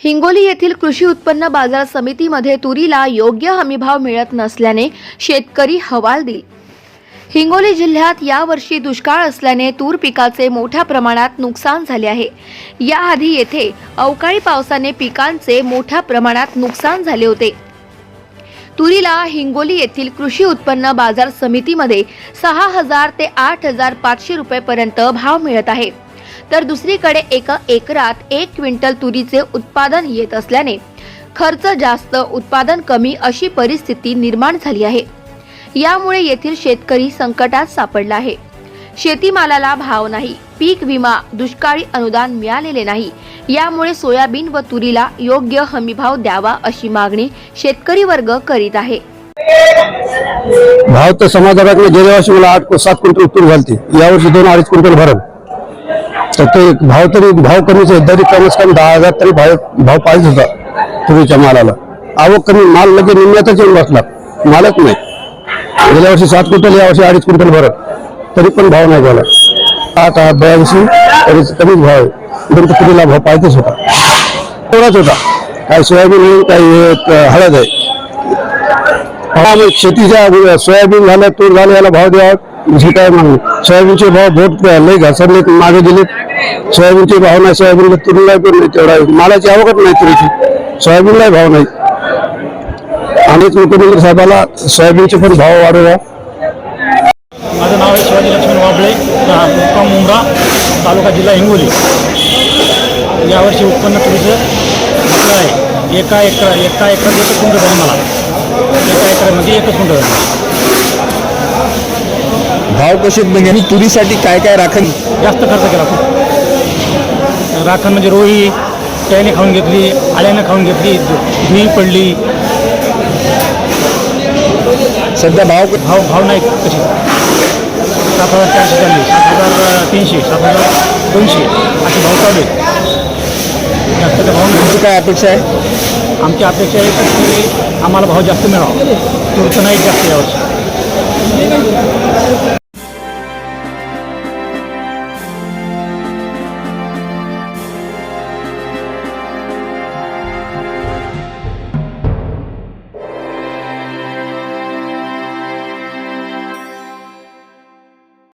हिंगोली येथील कृषी उत्पन्न बाजार समितीमध्ये तुरीला योग्य हमीभाव मिळत नसल्याने शेतकरी हवालदिल हिंगोली जिल्ह्यात यावर्षी दुष्काळ असल्याने तूर पिकाचे मोठ्या प्रमाणात नुकसान झाले आहे. याआधी येथे अवकाळी पावसाने पिकांचे मोठ्या प्रमाणात नुकसान झाले होते. तुरीला हिंगोली येथील कृषी उत्पन्न बाजार समितीमध्ये सहा हजार ते आठ हजार पाचशे रुपयेपर्यंत भाव मिळत आहे. तर दुसरीकडे एका एकरात एक क्विंटल तुरीचे उत्पादन येत असल्याने खर्च जास्त उत्पादन कमी अशी परिस्थिती निर्माण झाली आहे. यामुळे येथील शेतकरी संकटात सापडला आहे. शेतीमालाला भाव नाही पीक विमा दुष्काळी अनुदान मिळालेले नाही. यामुळे सोयाबीन व तुरीला योग्य हमीभाव द्यावा अशी मागणी शेतकरी वर्ग करीत आहे. भाव तर समाधानाकडे गेल्या वर्षी मला आठ सात क्विंटल उत्तर घालते. यावर्षी दोन अडीच क्विंटल भरल. तर ते भाव तरी भाव कमीच आहे तरी कमीच कमी दहा हजार तरी भाव भाव पाहिजे होता तुरीच्या मालाला. आवक कमी माल लगे निम्म्यातच येऊन बसला. मालच नाही. गेल्या वर्षी सात क्विंटल या वर्षी अडीच क्विंटल भरत. तरी पण भाव नाही झाला. आता वर्षी तरी कमीच भाव आहे. परंतु तुरीला भाव पाहिजेच होता. तेवढाच होता. काही सोयाबीन आहे काही हळद आहे. शेतीच्या सोयाबीन झालं तूर झालं याला भाव द्यावा. जे काय मग सोयाबीनचे भाव बोट लय घसरले मागे दिलेत सोयाबीनचे भाव नाही सोयाबीनला तुरीला पण नाही तेवढा मालाची आवकच नाही तुरीची सोयाबीनलाही भाव नाही. अनेक मुख्यमंत्री साहेबाला सोयाबीनचे पण भाव वाढवा माझं नाव आहे शिवाजी लक्ष्मण वाबळे मुक्काम मुंब्रा तालुका जिल्हा हिंगोली. यावर्षी उत्पन्न तुरीचं म्हटलं आहे. एका एकर एका एकर एकच कुंड झाली मला. एका एकरामध्ये एकच कुंड झाली. भाव कसे आहेत? म्हणजे आणि तुरीसाठी काय काय राखण? जास्त खर्च केला खूप राखण म्हणजे रोही त्याने खाऊन घेतली आल्यानं खाऊन घेतली धुई पडली. सध्या भाव भाव भाव नाही कशी. सात हज़ार चारशे चालली. सात हज़ार तीनशे सात हज़ार दोनशे असे भाव चालू आहेत. जास्त भाव तुमची काय अपेक्षा आहे? आमची अपेक्षा आहे की आम्हाला भाव जास्त मिळावा. तुमचं नाही जास्त यावर्षी.